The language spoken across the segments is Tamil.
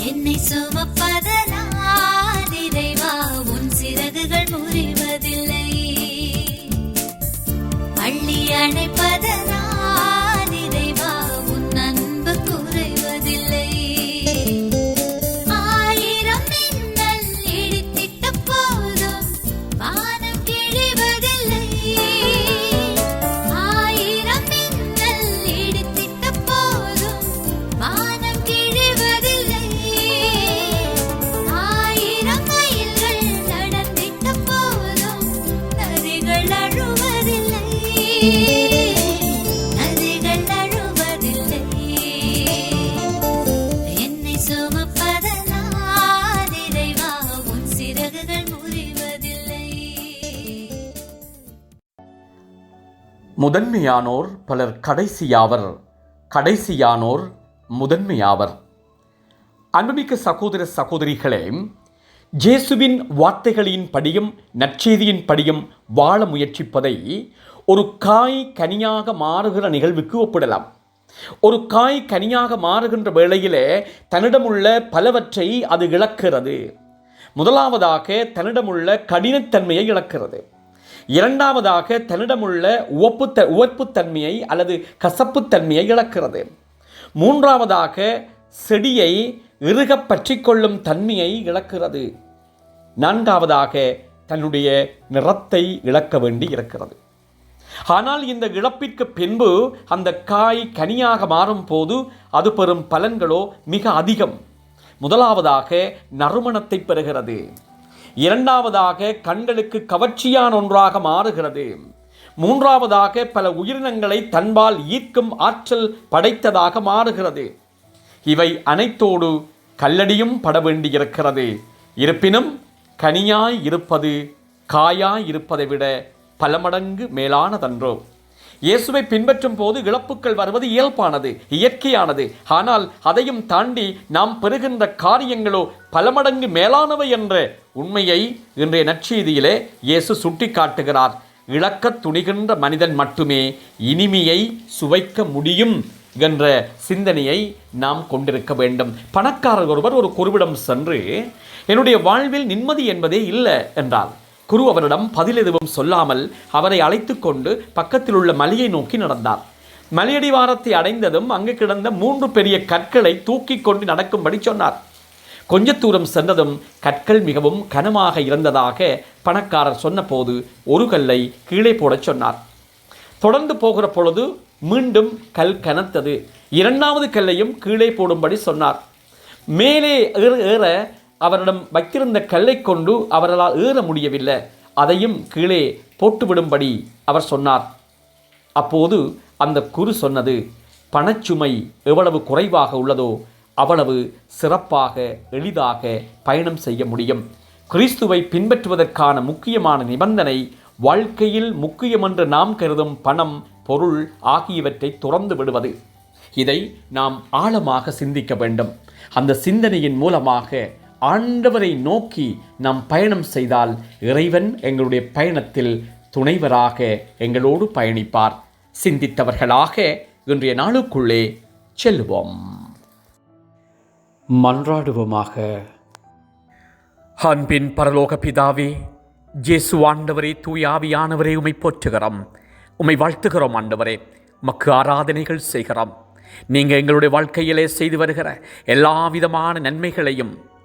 என்னை சுமப்பதனால் இறைவா உன் சிறகுகள் முறிவதில்லை. அள்ளி அணைப்பதனால் முதன்மையானோர் பலர் கடைசியாவர் கடைசியானோர் முதன்மையாவர். அன்புமிக்க சகோதர சகோதரிகளே ஜேசுவின் வார்த்தைகளின் படியும் நற்செய்தியின் படியும் வாழ முயற்சிப்பதை ஒரு காய் கனியாக மாறுகிற நிகழ்வுக்கு ஒப்பிடலாம். ஒரு காய் கனியாக மாறுகின்ற வேளையிலே தன்னிடமுள்ள பலவற்றை அது இழக்கிறது. முதலாவதாக தன்னிடமுள்ள கடினத்தன்மையை இழக்கிறது. இரண்டாவதாக தன்னிடமுள்ள உவப்புத்த உவர்ப்புத்தன்மையை அல்லது கசப்புத்தன்மையை இழக்கிறது. மூன்றாவதாக செடியை இறுகப் பற்றி கொள்ளும் தன்மையை இழக்கிறது. நான்காவதாக தன்னுடைய நிறத்தை இழக்க வேண்டி இருக்கிறது. ஆனால் இந்த இழப்பிற்கு பின்பு அந்த காய் கனியாக மாறும் போது அது பெறும் பலன்களோ மிக அதிகம். முதலாவதாக நறுமணத்தை பெறுகிறது. இரண்டாவதாக கண்களுக்கு கவர்ச்சியான ஒன்றாக மாறுகிறது. மூன்றாவதாக பல உயிரினங்களை தன்பால் ஈர்க்கும் ஆற்றல் படைத்ததாக மாறுகிறது. இவை அனைத்தோடு கல்லடியும் பட வேண்டியிருக்கிறது. இருப்பினும் கனியாய் இருப்பது காயாய் இருப்பதை விட பல மடங்கு மேலானதன்றோ இயேசுவை பின்பற்றும் போது இழப்புக்கள் வருவது இயல்பானது இயற்கையானது. ஆனால் அதையும் தாண்டி நாம் பெறுகின்ற காரியங்களோ பல மடங்கு மேலானவை என்ற உண்மையை இன்றைய நற்செய்தியிலே இயேசு சுட்டிக்காட்டுகிறார். இழக்க துணிகின்ற மனிதன் மட்டுமே இனிமையை சுவைக்க முடியும் என்ற சிந்தனையை நாம் கொண்டிருக்க வேண்டும். பணக்காரர் ஒருவர் ஒரு குருவிடம் சென்று என்னுடைய வாழ்வில் நிம்மதி என்பதே இல்லை என்றார். குரு அவரிடம் பதில் எதுவும் சொல்லாமல் அவரை அழைத்து கொண்டு பக்கத்தில் உள்ள மலையை நோக்கி நடந்தார். மலையடிவாரத்தை அடைந்ததும் அங்கு கிடந்த மூன்று பெரிய கற்களை தூக்கி கொண்டு நடக்கும்படி சொன்னார். கொஞ்ச தூரம் சென்றதும் கற்கள் மிகவும் கனமாக இருந்ததாக பணக்காரர் சொன்னபோது ஒரு கல்லை கீழே போடச் சொன்னார். தொடர்ந்து போகிற பொழுது மீண்டும் கல் கனத்தது. இரண்டாவது கல்லையும் கீழே போடும்படி சொன்னார். மேலே ஏற ஏற அவரிடம் வைத்திருந்த கல்லை கொண்டு அவர்களால் ஏற முடியவில்லை. அதையும் கீழே போட்டுவிடும்படி அவர் சொன்னார். அப்போது அந்த குரு சொன்னது பணச்சுமை எவ்வளவு குறைவாக உள்ளதோ அவ்வளவு சிறப்பாக எளிதாக பயணம் செய்ய முடியும். கிறிஸ்துவை பின்பற்றுவதற்கான முக்கியமான நிபந்தனை வாழ்க்கையில் முக்கியமென்று நாம் கருதும் பணம் பொருள் ஆகியவற்றை துறந்து விடுவது. இதை நாம் ஆழமாக சிந்திக்க வேண்டும். அந்த சிந்தனையின் மூலமாக ஆண்டவரை நோக்கி நாம் பயணம் செய்தால் இறைவன் எங்களுடைய பயணத்தில் துணைவராக எங்களோடு பயணிப்பார். சிந்தித்தவர்களாக இன்றைய நாளுக்குள்ளே செல்வோம். மன்றாடுவோமாக. அன்பின் பரலோக பிதாவே ஜேசு ஆண்டவரே தூயாவியானவரே உமை போற்றுகிறோம். உமை வாழ்த்துகிறோம் ஆண்டவரே மக்கு ஆராதனைகள் செய்கிறோம். நீங்கள் எங்களுடைய வாழ்க்கையிலே செய்து வருகிற எல்லா விதமான நன்மைகளையும்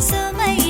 समय